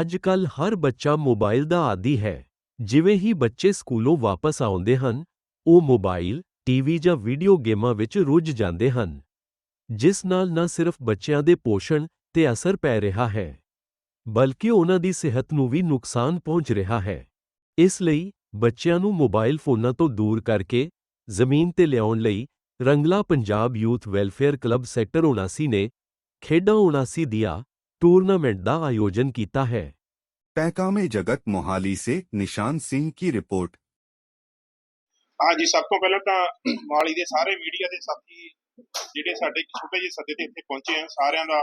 ਅੱਜ ਕੱਲ ਹਰ ਬੱਚਾ ਮੋਬਾਈਲ ਦਾ ਆਦੀ ਹੈ। ਜਿਵੇਂ ਹੀ ਬੱਚੇ ਸਕੂਲੋਂ ਵਾਪਸ ਆਉਂਦੇ ਹਨ, ਉਹ ਮੋਬਾਈਲ, ਟੀਵੀ ਜਾਂ ਵੀਡੀਓ ਗੇਮਾਂ ਵਿੱਚ ਰੁੱਝ ਜਾਂਦੇ ਹਨ। ਜਿਸ ਨਾਲ ਨਾ ਸਿਰਫ ਬੱਚਿਆਂ ਦੇ ਪੋਸ਼ਣ ਤੇ ਅਸਰ ਪੈ ਰਿਹਾ ਹੈ, ਬਲਕਿ ਉਹਨਾਂ ਦੀ ਸਿਹਤ ਨੂੰ ਵੀ ਨੁਕਸਾਨ ਪਹੁੰਚ ਰਿਹਾ ਹੈ। ਇਸ ਲਈ ਬੱਚਿਆਂ ਨੂੰ ਮੋਬਾਈਲ ਫੋਨਾਂ ਤੋਂ ਦੂਰ ਕਰਕੇ ਜ਼ਮੀਨ ਤੇ ਲਿਆਉਣ ਲਈ Rangla Punjab youth welfare club sector 79 ਨੇ ਖੇਡਾਂ 79 ਦਿਆ टूर्नामेंट ਦਾ ਆਯੋਜਨ ਕੀਤਾ ਹੈ तहकामे जगत मोहाली से निशान सिंह की रिपोर्ट ਹਾਂਜੀ ਸਭ ਤੋਂ ਪਹਿਲਾਂ ਤਾਂ ਮਾਲੀ ਦੇ ਸਾਰੇ ਮੀਡੀਆ ਦੇ ਸਾਥੀ ਜਿਹੜੇ ਸਾਡੇ ਇੱਕ ਛੋਟੇ ਜਿਹੇ ਸੱਦੇ ਤੇ ਇੱਥੇ ਪਹੁੰਚੇ ਆ ਸਾਰਿਆਂ ਦਾ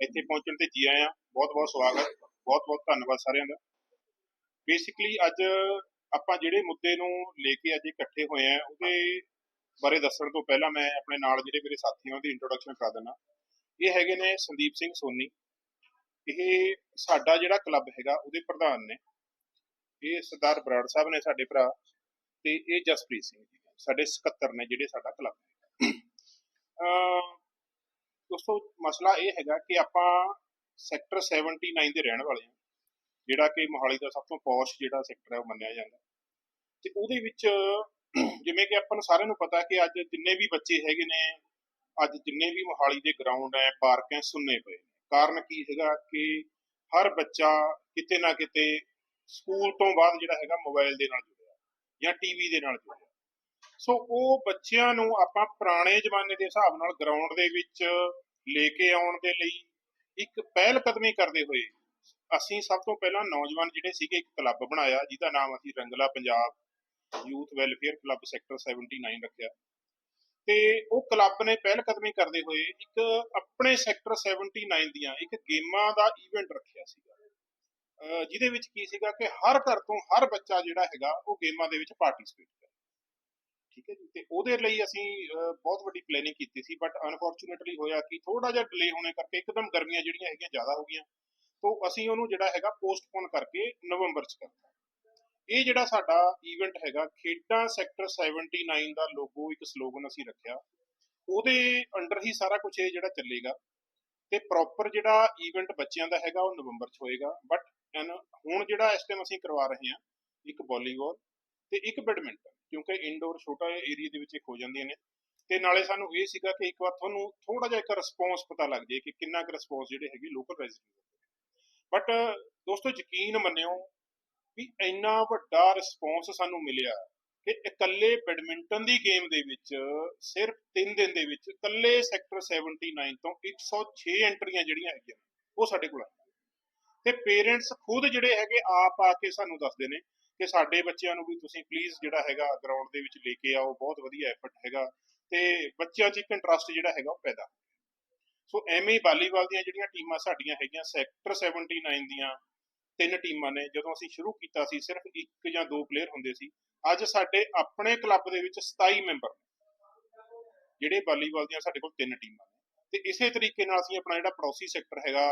ਇੱਥੇ ਪਹੁੰਚਣ ਤੇ ਜੀ ਆਇਆਂ ਬਹੁਤ ਬਹੁਤ ਸਵਾਗਤ ਬਹੁਤ ਬਹੁਤ ਧੰਨਵਾਦ ਸਾਰਿਆਂ ਦਾ ਬੇਸਿਕਲੀ ਅੱਜ ਆਪਾਂ ਜਿਹੜੇ ਮੁੱਦੇ ਨੂੰ ਲੈ ਕੇ ਅੱਜ ਇਕੱਠੇ ਹੋਏ ਆ ਉਹਦੇ ਬਾਰੇ ਦੱਸਣ ਤੋਂ ਪਹਿਲਾਂ ਮੈਂ ਆਪਣੇ ਨਾਲ ਜਿਹੜੇ ਮੇਰੇ ਸਾਥੀ ਆ ਉਹਦੀ ਇੰਟਰੋਡਕਸ਼ਨ ਕਰ ਦਿੰਦਾ ਇਹ ਹੈਗੇ ਨੇ ਸੰਦੀਪ ਸਿੰਘ ਸੋਨੀ ਇਹ ਸਾਡਾ ਜਿਹੜਾ ਕਲੱਬ ਹੈਗਾ, ਉਹਦੇ ਪ੍ਰਧਾਨ ਨੇ। ਇਹ ਸਰਦਾਰ ਬਰਾੜ ਸਾਹਿਬ ਨੇ ਸਾਡੇ ਭਰਾ ਤੇ ਇਹ ਜਸਪ੍ਰੀਤ ਸਿੰਘ ਜੀ ਸਾਡੇ ਸਕੱਤਰ ਨੇ ਜਿਹੜੇ ਸਾਡਾ ਕਲੱਬ ਹੈ ਅਹ ਦੋਸਤੋ, ਮਸਲਾ ਇਹ ਹੈਗਾ ਕਿ ਆਪਾਂ ਸੈਕਟਰ 79 ਦੇ ਰਹਿਣ ਵਾਲੇ ਹਾਂ, ਜਿਹੜਾ ਕਿ ਮੋਹਾਲੀ ਦਾ ਸਭ ਤੋਂ ਪੌਸ਼ ਜਿਹੜਾ ਸੈਕਟਰ ਹੈ ਉਹ ਮੰਨਿਆ ਜਾਂਦਾ। ਤੇ ਉਹਦੇ ਵਿੱਚ ਜਿਵੇਂ ਕਿ ਆਪਾਂ ਨੂੰ ਸਾਰਿਆਂ ਨੂੰ ਪਤਾ ਕਿ ਅੱਜ ਜਿੰਨੇ ਵੀ ਬੱਚੇ ਹੈਗੇ ਨੇ, ਅੱਜ ਜਿੰਨੇ ਵੀ ਮੋਹਾਲੀ ਦੇ ਗਰਾਊਂਡ ਹੈ, ਪਾਰਕ ਹੈ, ਸੁੰਨੇ ਪਏ ਨੇ। ਕਾਰਨ ਕੀ ਹੈਗਾ ਕਿ ਹਰ ਬੱਚਾ ਕਿਤੇ ਨਾ ਕਿਤੇ ਸਕੂਲ ਤੋਂ ਬਾਅਦ ਜਿਹੜਾ ਹੈਗਾ ਮੋਬਾਈਲ ਦੇ ਨਾਲ ਜੁੜਿਆ ਜਾਂ ਟੀਵੀ ਦੇ ਨਾਲ ਜੁੜਿਆ। ਸੋ ਉਹ ਬੱਚਿਆਂ ਨੂੰ ਆਪਾਂ ਪੁਰਾਣੇ ਜ਼ਮਾਨੇ ਦੇ ਹਿਸਾਬ ਨਾਲ ਗਰਾਊਂਡ ਦੇ ਵਿੱਚ ਲੈ ਕੇ ਆਉਣ ਦੇ ਲਈ ਇੱਕ ਪਹਿਲ ਕਦਮੀ ਕਰਦੇ ਹੋਏ ਅਸੀਂ ਸਭ ਤੋਂ ਪਹਿਲਾਂ ਨੌਜਵਾਨ ਜਿਹੜੇ ਸੀਗੇ ਇੱਕ ਕਲੱਬ ਬਣਾਇਆ ਜਿਹਦਾ ਨਾਮ ਅਸੀਂ Rangla Punjab youth welfare club sector 79 ਰੱਖਿਆ। ਤੇ ਉਹ ਕਲੱਬ ਨੇ ਪਹਿਲ ਕਦਮੀ ਕਰਦੇ ਹੋਏ ਇੱਕ ਆਪਣੇ ਸੈਕਟਰ 79 ਦੀਆਂ ਇੱਕ ਗੇਮਾਂ ਦਾ ਇਵੈਂਟ ਰੱਖਿਆ ਸੀਗਾ। ਜਿਹਦੇ ਵਿੱਚ ਕੀ ਸੀਗਾ ਕਿ ਹਰ ਘਰ ਤੋਂ ਹਰ ਬੱਚਾ ਜਿਹੜਾ ਹੈਗਾ, ਉਹ ਗੇਮਾਂ ਦੇ ਵਿੱਚ ਪਾਰਟਿਸਿਪੇਟ ਕਰੇ। ਠੀਕ ਹੈ ਜੀ? ਤੇ ਉਹਦੇ ਲਈ ਅਸੀਂ ਬਹੁਤ ਵੱਡੀ ਪਲੈਨਿੰਗ ਕੀਤੀ ਸੀ ਬਟ ਅਨਫੋਰਚੂਨੇਟਲੀ ਹੋਇਆ ਕਿ ਥੋੜਾ ਜਿਹਾ ਡਿਲੇ ਹੋਣੇ ਕਰਕੇ ਇੱਕਦਮ ਗਰਮੀਆਂ ਜਿਹੜੀਆਂ ਹੈਗੀਆਂ ਜ਼ਿਆਦਾ ਹੋ ਗਈਆਂ, ਤੋਂ ਅਸੀਂ ਉਹਨੂੰ ਜਿਹੜਾ ਹੈਗਾ ਪੋਸਟਪੋਨ ਕਰਕੇ ਨਵੰਬਰ ਚ ਕਰਤਾ। ਇਹ ਜਿਹੜਾ ਸਾਡਾ ਈਵੈਂਟ ਹੈਗਾ, ਖੇਡਾਂ ਸੈਕਟਰ 79 ਦਾ ਲੋਗੋ ਇੱਕ ਸਲੋਗਨ ਅਸੀਂ ਰੱਖਿਆ। ਉਹਦੇ ਅੰਡਰ ਹੀ ਸਾਰਾ ਕੁਝ ਇਹ ਜਿਹੜਾ ਚੱਲੇਗਾ। ਤੇ ਪ੍ਰੋਪਰ ਜਿਹੜਾ ਈਵੈਂਟ ਬੱਚਿਆਂ ਦਾ ਹੈਗਾ, ਉਹ ਨਵੰਬਰ ਚ ਹੋਏਗਾ। ਬਟ ਹੁਣ ਜਿਹੜਾ ਇਸ ਟਾਈਮ ਅਸੀਂ ਕਰਵਾ ਰਹੇ ਹਾਂ, ਇੱਕ ਵਾਲੀਬਾਲ ਤੇ ਇੱਕ ਬੈਡਮਿੰਟਨ ਕਿਉਂਕਿ ਇਨਡੋਰ ਛੋਟਾ ਏਰੀਆ ਦੇ ਵਿੱਚ ਇੱਕ ਹੋ ਜਾਂਦੀਆਂ ਨੇ। ਤੇ ਨਾਲੇ ਸਾਨੂੰ ਇਹ ਸੀਗਾ ਕਿ ਇੱਕ ਵਾਰ ਤੁਹਾਨੂੰ ਥੋੜਾ ਜਿਹਾ ਇੱਕ ਰਿਸਪੌਂਸ ਪਤਾ ਲੱਗ ਜਾਏ ਕਿ ਕਿੰਨਾ ਕੁ ਰਿਸਪੌਂਸ ਜਿਹੜੇ ਹੈਗੇ ਲੋਕਲ ਰੈਜ਼ੀਡੈਂਟ ਬਟ ਦੋਸਤੋ ਯਕੀਨ ਮੰਨਿਓ ਵੀ ਇੰਨਾ ਵੱਡਾ ਰਿਸਪੌਂਸ ਸਾਨੂੰ ਮਿਲਿਆ ਕਿ ਇਕੱਲੇ ਬੈਡਮਿੰਟਨ ਦੀ ਗੇਮ ਦੇ ਵਿੱਚ, ਸਿਰਫ 3 ਦਿਨ ਦੇ ਵਿੱਚ ਇਕੱਲੇ ਸੈਕਟਰ 79 ਤੋਂ 106 ਐਂਟਰੀਆਂ ਜਿਹੜੀਆਂ ਹੈਗੀਆਂ, ਉਹ ਸਾਡੇ ਕੋਲ ਆਈਆਂ। ਤੇ ਪੇਰੈਂਟਸ ਖੁਦ ਜਿਹੜੇ ਹੈਗੇ ਆਪ ਆ ਕੇ ਸਾਨੂੰ ਦੱਸਦੇ ਨੇ ਕਿ ਸਾਡੇ ਬੱਚਿਆਂ ਨੂੰ ਵੀ ਤੁਸੀਂ ਪਲੀਜ਼ ਜਿਹੜਾ ਹੈਗਾ ਗਰਾਊਂਡ ਦੇ ਵਿੱਚ ਲੈ ਕੇ ਆਓ, ਬਹੁਤ ਵਧੀਆ ਐਫਰਟ ਹੈਗਾ ਤੇ ਬੱਚਿਆਂ 'ਚ ਇੱਕ ਇੰਟਰਸਟ ਜਿਹੜਾ ਹੈਗਾ ਉਹ ਪੈਦਾ ਸੋ ਐਵੇਂ ਹੀ ਵਾਲੀਬਾਲ ਦੀਆਂ ਜਿਹੜੀਆਂ ਟੀਮਾਂ ਸਾਡੀਆਂ ਹੈਗੀਆਂ ਸੈਕਟਰ 79 ਦੀਆਂ ਤਿੰਨ ਟੀਮਾਂ ਨੇ, ਜਦੋਂ ਅਸੀਂ ਸ਼ੁਰੂ ਕੀਤਾ ਸੀ, ਸਿਰਫ ਇੱਕ ਜਾਂ ਦੋ ਪਲੇਅਰ ਹੁੰਦੇ ਸੀ, ਅੱਜ ਸਾਡੇ ਆਪਣੇ ਕਲੱਬ ਦੇ ਵਿੱਚ 27 ਮੈਂਬਰ ਜਿਹੜੇ ਵਾਲੀਬਾਲ ਦੀਆਂ ਸਾਡੇ ਕੋਲ ਤਿੰਨ ਟੀਮਾਂ ਨੇ। ਤੇ ਇਸੇ ਤਰੀਕੇ ਨਾਲ ਅਸੀਂ ਆਪਣਾ ਜਿਹੜਾ ਪੜੋਸੀ ਸੈਕਟਰ ਹੈਗਾ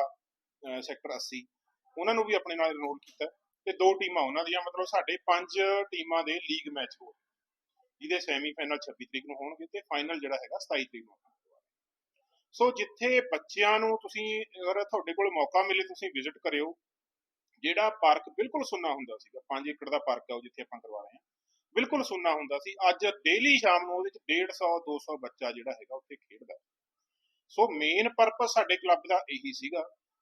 ਸੈਕਟਰ 80 ਉਹਨਾਂ ਨੂੰ ਵੀ ਆਪਣੇ ਨਾਲ ਇਨਰੋਲ ਕੀਤਾ। ਤੇ ਦੋ ਟੀਮਾਂ ਉਹਨਾਂ ਦੀਆਂ, ਮਤਲਬ ਸਾਡੇ ਪੰਜ ਟੀਮਾਂ ਦੇ ਲੀਗ ਮੈਚ ਹੋ ਜਿਹਦੇ ਸੈਮੀਫਾਈਨਲ 26 ਤਰੀਕ ਨੂੰ ਹੋਣਗੇ ਤੇ ਫਾਈਨਲ ਜਿਹੜਾ ਹੈਗਾ 27 ਤਰੀਕ ਨੂੰ ਸੋ ਜਿੱਥੇ ਬੱਚਿਆਂ ਨੂੰ ਤੁਸੀਂ ਅਗਰ ਤੁਹਾਡੇ ਕੋਲ ਮੌਕਾ ਮਿਲੇ, ਤੁਸੀਂ ਵਿਜ਼ਿਟ ਕਰਿਓ। ਜਿਹੜਾ ਪਾਰਕ ਬਿਲਕੁਲ ਸੁੰਨਾ ਹੁੰਦਾ ਸੀਗਾ 5 ਏਕੜ ਦਾ ਪਾਰਕ ਹੈ ਉਹ ਜਿੱਥੇ ਆਪਾਂ ਕਰਵਾ ਰਹੇ ਹਾਂ, ਬਿਲਕੁਲ ਸੁੰਨਾ ਹੁੰਦਾ ਸੀ। ਅੱਜ ਡੇਲੀ ਸ਼ਾਮ ਨੂੰ ਉਹਦੇ ਚ 150 200 ਬੱਚਾ ਜਿਹੜਾ ਹੈਗਾ ਉੱਥੇ ਖੇਡਦਾ ਸੋ ਮੇਨ ਪਰਪਸ ਸਾਡੇ ਕਲੱਬ ਦਾ ਇਹੀ ਸੀਗਾ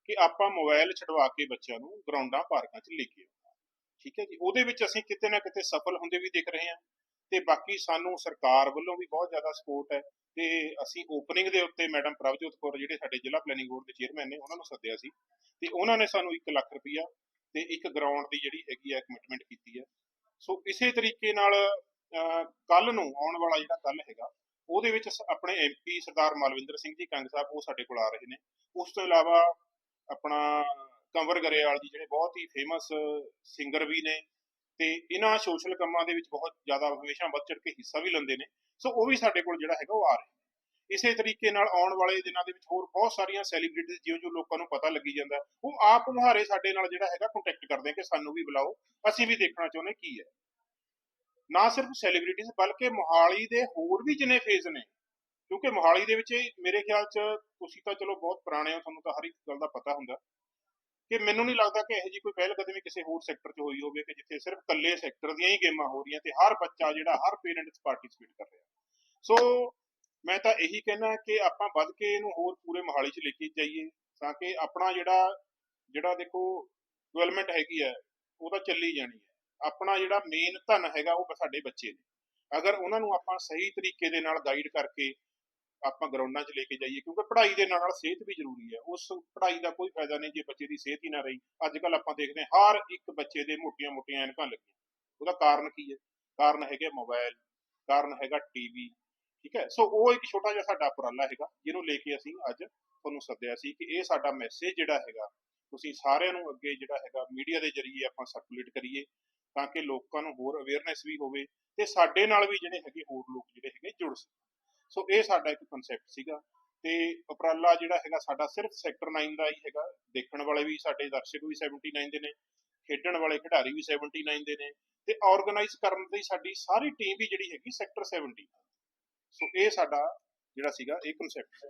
ਕਿ ਆਪਾਂ ਮੋਬਾਈਲ ਛਡਵਾ ਕੇ ਬੱਚਿਆਂ ਨੂੰ ਗਰਾਊਂਡਾਂ ਪਾਰਕਾਂ 'ਚ ਲੈ ਕੇ ਆਉਣਾ। ਠੀਕ ਹੈ ਜੀ? ਉਹਦੇ ਵਿੱਚ ਅਸੀਂ ਕਿਤੇ ਨਾ ਕਿਤੇ ਸਫਲ ਹੁੰਦੇ ਵੀ ਦਿਖ ਰਹੇ ਹਾਂ। ਤੇ ਬਾਕੀ ਸਾਨੂੰ ਸਰਕਾਰ ਵੱਲੋਂ ਵੀ ਬਹੁਤ ਜ਼ਿਆਦਾ ਸਪੋਰਟ ਹੈ ਤੇ ਅਸੀਂ ਓਪਨਿੰਗ ਦੇ ਉੱਤੇ ਮੈਡਮ ਪ੍ਰਭਜੋਤ ਕੌਰ ਜਿਹੜੇ ਸਾਡੇ ਜ਼ਿਲ੍ਹਾ ਪਲੈਨਿੰਗ ਬੋਰਡ ਦੇ ਚੇਅਰਮੈਨ ਨੇ, ਉਹਨਾਂ ਨੂੰ ਸੱਦਿਆ ਸੀ ਤੇ ਉਹਨਾਂ ਨੇ ਸਾਨੂੰ 1 ਲੱਖ ਰੁਪਈਆ ਤੇ ਇੱਕ ਗਰਾਊਂਡ ਦੀ ਜਿਹੜੀ ਹੈਗੀ ਹੈ ਕਮਿਟਮੈਂਟ ਕੀਤੀ ਹੈ। ਸੋ ਇਸੇ ਤਰੀਕੇ ਨਾਲ ਕੱਲ ਨੂੰ ਆਉਣ ਵਾਲਾ ਜਿਹੜਾ ਕੱਲ ਹੈਗਾ, ਉਹਦੇ ਵਿੱਚ ਸ- ਆਪਣੇ ਐਮਪੀ ਸਰਦਾਰ ਮਲਵਿੰਦਰ ਸਿੰਘ ਜੀ ਕੰਗ ਸਾਹਿਬ, ਉਹ ਸਾਡੇ ਕੋਲ ਆ ਰਹੇ ਨੇ। ਉਸ ਤੋਂ ਇਲਾਵਾ ਆਪਣਾ ਕੰਵਰ ਗਰੇਵਾਲ ਜੀ ਜਿਹੜੇ ਬਹੁਤ ਹੀ ਫੇਮਸ ਸਿੰਗਰ ਵੀ ਨੇ ਤੇ ਇਹਨਾਂ ਸੋਸ਼ਲ ਕੰਮਾਂ ਦੇ ਵਿੱਚ ਬਹੁਤ ਜ਼ਿਆਦਾ ਹਮੇਸ਼ਾ ਵੱਧ ਚੜ ਕੇ ਹਿੱਸਾ ਵੀ ਲੈਂਦੇ ਨੇ। ਸੋ ਉਹ ਵੀ ਸਾਡੇ ਕੋਲ ਜਿਹੜਾ ਹੈਗਾ ਉਹ ਆ ਰਹੇ। ਇਸੇ ਤਰੀਕੇ ਨਾਲ ਆਉਣ ਵਾਲੇ ਦਿਨਾਂ ਦੇ ਵਿੱਚ ਹੋਰ ਬਹੁਤ ਸਾਰੀਆਂ ਸੈਲੀਬ੍ਰਿਟੀਜ਼ ਜਿਉਂ ਜਿਉਂ ਲੋਕਾਂ ਨੂੰ ਪਤਾ ਲੱਗੀ ਜਾਂਦਾ, ਉਹ ਆਪ ਮੁਹਾਰੇ ਸਾਡੇ ਨਾਲ ਜਿਹੜਾ ਹੈਗਾ ਕੰਟੈਕਟ ਕਰਦੇ ਆ ਕਿ ਸਾਨੂੰ ਵੀ ਬੁਲਾਓ, ਅਸੀਂ ਵੀ ਦੇਖਣਾ ਚਾਹੁੰਦੇ ਕੀ ਹੈ। ਨਾ ਸਿਰਫ ਸੈਲੀਬ੍ਰਿਟੀਜ਼ ਬਲਕਿ ਮੋਹਾਲੀ ਦੇ ਹੋਰ ਵੀ ਜਿੰਨੇ ਫੇਜ਼ ਨੇ, ਕਿਉਂਕਿ ਮੋਹਾਲੀ ਦੇ ਵਿੱਚ ਮੇਰੇ ਖਿਆਲ 'ਚ ਤੁਸੀਂ ਤਾਂ ਚਲੋ ਬਹੁਤ ਪੁਰਾਣੇ ਹੋ, ਤੁਹਾਨੂੰ ਤਾਂ ਹਰ ਇੱਕ ਗੱਲ ਦਾ ਪਤਾ ਹੁੰਦਾ। ਕਿ ਮੈਨੂੰ ਨਹੀਂ ਲੱਗਦਾ ਕਿ ਇਹੋ ਜਿਹੀ ਕੋਈ ਪਹਿਲ ਕਦਮੀ ਕਿਸੇ ਹੋਰ ਸੈਕਟਰ 'ਚ ਹੋਈ ਹੋਵੇ ਕਿ ਜਿੱਥੇ ਸਿਰਫ ਇਕੱਲੇ ਸੈਕਟਰ ਦੀਆਂ ਹੀ ਗੇਮਾਂ ਹੋ ਰਹੀਆਂ ਤੇ ਹਰ ਬੱਚਾ ਜਿਹੜਾ, ਹਰ ਪੇਰੈਂਟ ਪਾਰਟਿਸਿਪੇਟ ਕਰ ਰਿਹਾ। ਸੋ ਮੈਂ ਤਾਂ ਇਹੀ ਕਹਿਣਾ ਕਿ ਆਪਾਂ ਵੱਧ ਕੇ ਇਹਨੂੰ ਹੋਰ ਪੂਰੇ ਮੋਹਾਲੀ 'ਚ ਲੈ ਕੇ ਜਾਈਏ ਤਾਂ ਕਿ ਆਪਣਾ ਜਿਹੜਾ ਜਿਹੜਾ ਦੇਖੋ ਡਿਵੈਲਪਮੈਂਟ ਹੈਗੀ ਹੈ, ਉਹ ਤਾਂ ਚੱਲੀ ਜਾਣੀ ਹੈ। ਆਪਣਾ ਜਿਹੜਾ ਮੇਨ ਧਨ ਹੈਗਾ ਉਹ ਸਾਡੇ ਬੱਚੇ ਨੇ। ਅਗਰ ਉਹਨਾਂ ਨੂੰ ਆਪਾਂ ਸਹੀ ਤਰੀਕੇ ਦੇ ਨਾਲ ਗਾਈਡ ਕਰਕੇ ਆਪਾਂ ਗਰਾਊਂਡਾਂ 'ਚ ਲੈ ਕੇ ਜਾਈਏ, ਕਿਉਂਕਿ ਪੜ੍ਹਾਈ ਦੇ ਨਾਲ ਨਾਲ ਸਿਹਤ ਵੀ ਜ਼ਰੂਰੀ ਹੈ। ਉਸ ਪੜ੍ਹਾਈ ਦਾ ਕੋਈ ਫਾਇਦਾ ਨਹੀਂ ਜੇ ਬੱਚੇ ਦੀ ਸਿਹਤ ਹੀ ਨਾ ਰਹੀ। ਅੱਜ ਕੱਲ ਆਪਾਂ ਦੇਖਦੇ ਹਾਂ, ਹਰ ਇੱਕ ਬੱਚੇ ਦੇ ਮੋਟੀਆਂ-ਮੋਟੀਆਂ ਐਨਕਾਂ ਲੱਗੀਆਂ। ਉਹਦਾ ਕਾਰਨ ਕੀ ਹੈ? ਕਾਰਨ ਹੈਗੇ ਮੋਬਾਈਲ ਕਾਰਨ ਹੈਗਾ ਟੀਵੀ ਠੀਕ ਹੈ? ਸੋ ਉਹ ਇੱਕ ਛੋਟਾ ਜਿਹਾ ਸਾਡਾ ਉਪਰਾਲਾ ਹੈਗਾ, ਜਿਹਨੂੰ ਲੈ ਕੇ ਅਸੀਂ ਅੱਜ ਤੁਹਾਨੂੰ ਸੱਦਿਆ ਸੀ ਕਿ ਇਹ ਸਾਡਾ ਮੈਸੇਜ ਜਿਹੜਾ ਹੈਗਾ, ਤੁਸੀਂ ਸਾਰਿਆਂ ਨੂੰ ਅੱਗੇ ਜਿਹੜਾ ਹੈਗਾ ਮੀਡੀਆ ਦੇ ਜ਼ਰੀਏ ਆਪਾਂ ਸਰਕੂਲੇਟ ਕਰੀਏ, ਤਾਂ ਕਿ ਲੋਕਾਂ ਨੂੰ ਹੋਰ ਅਵੇਅਰਨੈਸ ਵੀ ਹੋਵੇ ਤੇ ਸਾਡੇ ਨਾਲ ਵੀ ਜਿਹੜੇ ਹੈਗੇ ਹੋਰ ਲੋਕ ਜਿਹੜੇ ਹੈਗੇ ਜੁੜ ਸਕਣ। ਸੋ ਇਹ ਸਾਡਾ ਇੱਕ ਕਨਸੈਪਟ ਸੀਗਾ ਤੇ ਉਪਰਾਲਾ ਜਿਹੜਾ ਹੈਗਾ ਸਾਡਾ ਸਿਰਫ ਸੈਕਟਰ 9 ਦਾ ਹੀ ਹੈਗਾ। ਦੇਖਣ ਵਾਲੇ ਵੀ ਸਾਡੇ ਦਰਸ਼ਕ ਵੀ 79 ਦੇ ਨੇ, ਖੇਡਣ ਵਾਲੇ ਖਿਡਾਰੀ ਵੀ 79 ਦੇ ਨੇ ਤੇ ਆਰਗੇਨਾਈਜ਼ ਕਰਨ ਦੀ ਸਾਡੀ ਸਾਰੀ ਟੀਮ ਵੀ ਜਿਹੜੀ ਹੈਗੀ ਸੈਕਟਰ 70 ਸੋ ਇਹ ਸਾਡਾ ਜਿਹੜਾ ਸੀਗਾ ਇਹ ਕਨਸੈਪਟ